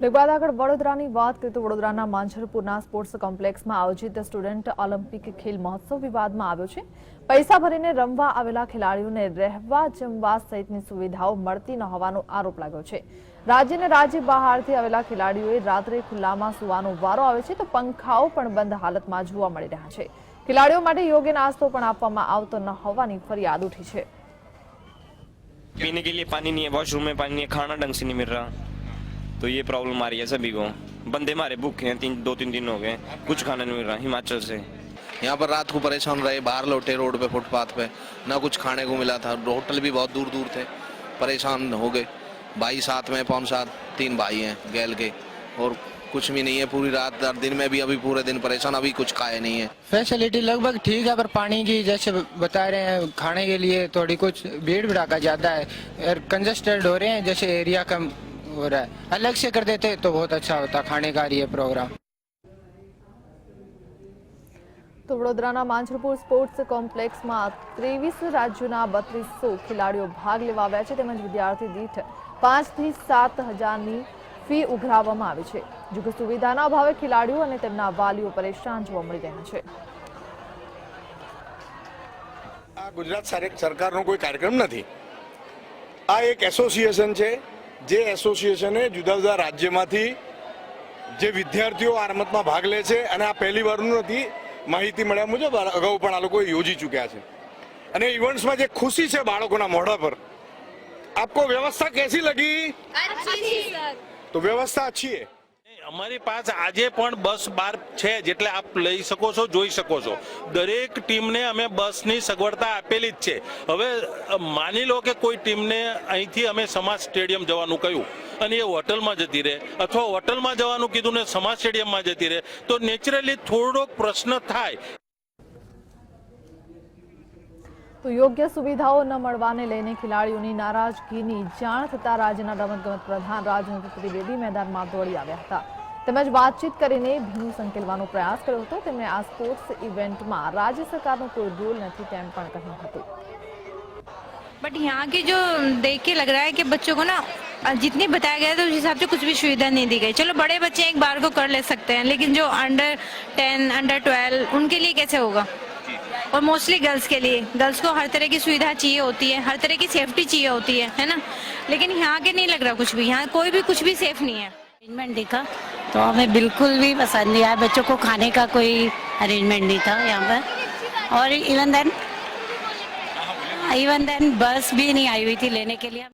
ત્યારબાદ આગળ વડોદરાની વાત કરીએ તો વડોદરાના માંજરપુરના સ્પોર્ટ્સ કોમ્પ્લેક્સમાં આયોજિત સ્ટુડન્ટ ઓલિમ્પિક ખેલ મહોત્સવ વિવાદમાં આવ્યો છે. પૈસા ભરીને રમવા આવેલા ખેલાડીઓને રહેવા જમવા સહિતની સુવિધાઓ મળતી ન હોવાનો આરોપ લાગ્યો છે. રાજ્યને રાજ્ય બહારથી આવેલા ખેલાડીઓએ રાત્રે ખુલ્લામાં સુવાનો વારો આવે છે તો પંખાઓ પણ બંધ હાલતમાં જોવા મળી રહ્યા છે. ખેલાડીઓ માટે યોગ્ય નાસ્તો પણ આપવામાં આવતો ન હોવાની ફરિયાદ ઉઠી છે. પીને કે લીએ પાણી નહીં વોશરૂમ મેં પાણી નહીં ખાના ઢંગ સે નહીં મિલ રહા तो ये प्रॉब्लम आ रही है सभी को। बंदे मारे भूखे हैं तीन दो तीन दिन हो गए। कुछ खाना नहीं मिल रहा हिमाचल से। यहाँ पर रात को परेशान रहे बाहर लौटे रोड पे फुटपाथ पे। ना कुछ खाने को मिला था। होटल भी बहुत दूर दूर थे। परेशान हो गए। भाई साथ में पौन साथ तीन भाई हैं गैल के। और कुछ भी नहीं है पूरी रात और दिन में भी अभी पूरे दिन परेशान अभी कुछ खाए नहीं है। फैसिलिटी लगभग ठीक है पर पानी की जैसे बता रहे हैं खाने के लिए थोड़ी कुछ भीड़ भड़ाका ज़्यादा है। और कंजस्टेड हो रहे हैं जैसे एरिया कम हो रहा है अलग से कर देते तो बहुत अच्छा होता खाने का ये प्रोग्राम તો વડોદરાના માંજરપુર સ્પોર્ટ્સ કોમ્પ્લેક્સમાં ત્રેવીસ રાજ્યોના બત્રીસો ખેલાડીઓ ભાગ લેવા આવ્યા છે તેમજ વિદ્યાર્થી દીઠ પાંચથી સાત હજારની ફી ઉઘરાવવામાં આવી છે જોકે સુવિધાના અભાવે ખેલાડીઓ અને તેમના વાલીઓ પરેશાન જોવા મળી રહ્યા છે આ ગુજરાત સારે- સરકારનો કોઈ કાર્યક્રમ નથી આ એક એસોસિએશન છે જે એસોસિએશને જુદા જુદા રાજ્યમાંથી જે વિદ્યાર્થીઓ આ રમતમાં ભાગ લે છે અને આ પહેલી વારનું નથી માહિતી મળ્યા મુજબ અગાઉ પણ આ લોકો યોજી ચૂક્યા છે. અને ઇવેન્ટ્સમાં જે ખુશી છે બાળકોના મોઢા પર આપકો વ્યવસ્થા કેસી લગી? તો વ્યવસ્થા અચ્છી હે. અમારી પાસે આજે પણ બસ બાર છે જેટલે આપ લઈ શકો છો, જોઈ શકો છો. દરેક ટીમને અમે બસની સગવડતા આપેલી જ છે. હવે માની લો કે કોઈ ટીમને અહીંથી અમે સમાજ સ્ટેડિયમ જવાનું કહ્યું અને એ હોટલમાં જતી રહે અથવા હોટલમાં જવાનું કીધું ને સમાજ સ્ટેડિયમમાં જતી રહે, તો નેચરલી થોડોક પ્રશ્ન થાય. તો યોગ્ય સુવિધાઓ ન મળવાને લઈને ખેલાડીઓની નારાજગીની જાણ થતાં રાજ્યના રમતગમત પ્રધાન રાજેન્દ્ર ત્રિવેદી મેદાનમાં દોડી આવ્યા હતા. તેમજ વાતચીત કરીને ભીનું સંકેલવાનો પ્રયાસ કર્યો હતો તેમણે આ સ્પોર્ટ્સ ઇવેન્ટમાં રાજ્ય સરકારનો કોઈ રોલ નથી તેમ પણ કહ્યું હતું बट यहाँ की जो देख के लग रहा है कि बच्चों को ना जितनी बताया गया है तो उस हिसाब से कुछ भी सुविधा नहीं दी गई चलो बड़े बच्चे एक बार को कर ले सकते हैं लेकिन जो अंडर टेन अंडर ट्वेल्व उनके लिए कैसे होगा और मोस्टली गर्ल्स के लिए गर्ल्स को हर तरह की सुविधा चाहिए होती है हर तरह की सेफ्टी चाहिए होती है है ना लेकिन यहाँ के नहीं लग रहा कुछ भी यहाँ कोई भी कुछ भी सेफ नहीं है अरेंजमेंट देखा तो हमें बिल्कुल भी पसंद नहीं आया। बच्चों को खाने का कोई अरेंजमेंट नहीं था यहाँ पर। और इवन देन इवन देन बस भी नहीं आई हुई थी लेने के लिए।